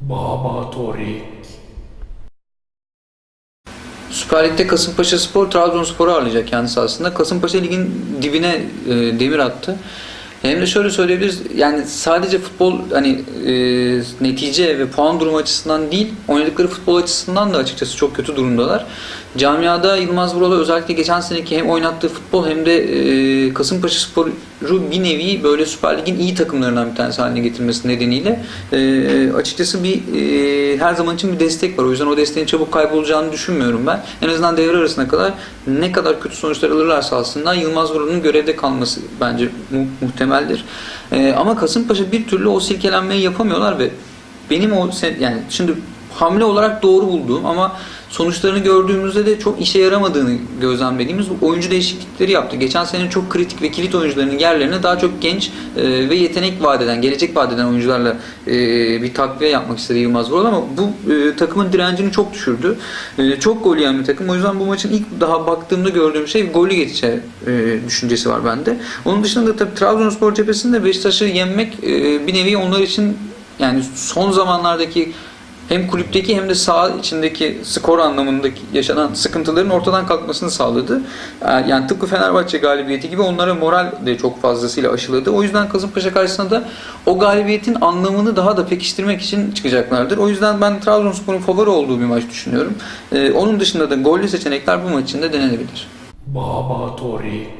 Baba Torik. Süper Lig'de Kasımpaşa Spor Trabzonspor'u ağırlayacak kendisi aslında. Kasımpaşa ligin dibine e, demir attı. Hem de şöyle söyleyebiliriz yani sadece futbol hani e, netice ve puan durumu açısından değil oynadıkları futbol açısından da açıkçası çok kötü durumdalar. Camiada Yılmaz Vural özellikle geçen seneki hem oynattığı futbol hem de e, Kasımpaşa Spor'u bir nevi böyle Süper Lig'in iyi takımlarından bir tanesi haline getirmesi nedeniyle e, açıkçası bir e, her zaman için bir destek var. O yüzden o desteğin çabuk kaybolacağını düşünmüyorum ben. En azından devre arasına kadar ne kadar kötü sonuçlar alırlarsa aslında Yılmaz Vural'ın görevde kalması bence mu- muhtemeldir. E, ama Kasımpaşa bir türlü o silkelenmeyi yapamıyorlar ve benim o yani şimdi hamle olarak doğru bulduğum ama sonuçlarını gördüğümüzde de çok işe yaramadığını gözlemlediğimiz oyuncu değişiklikleri yaptı. Geçen sene çok kritik ve kilit oyuncularının yerlerine daha çok genç e, ve yetenek vadeden, gelecek vadeden oyuncularla e, bir takviye yapmak istedi Yılmaz Vural ama bu e, takımın direncini çok düşürdü. Çok gol yiyen bir takım. O yüzden bu maçın ilk daha baktığımda gördüğüm şey golü geçeceği e, düşüncesi var bende. Onun dışında tabii Trabzonspor cephesinde Beşiktaş'ı yenmek e, bir nevi onlar için yani son zamanlardaki hem kulüpteki hem de saha içindeki skor anlamındaki yaşanan sıkıntıların ortadan kalkmasını sağladı. Ee, Yani tıpkı Fenerbahçe galibiyeti gibi onlara moral de çok fazlasıyla aşıladı. O yüzden Kasımpaşa karşısında da o galibiyetin anlamını daha da pekiştirmek için çıkacaklardır. O yüzden ben Trabzonspor'un favori olduğu bir maç düşünüyorum. Ee, Onun dışında da gollü seçenekler bu maç için de denenebilir. Baba Torik.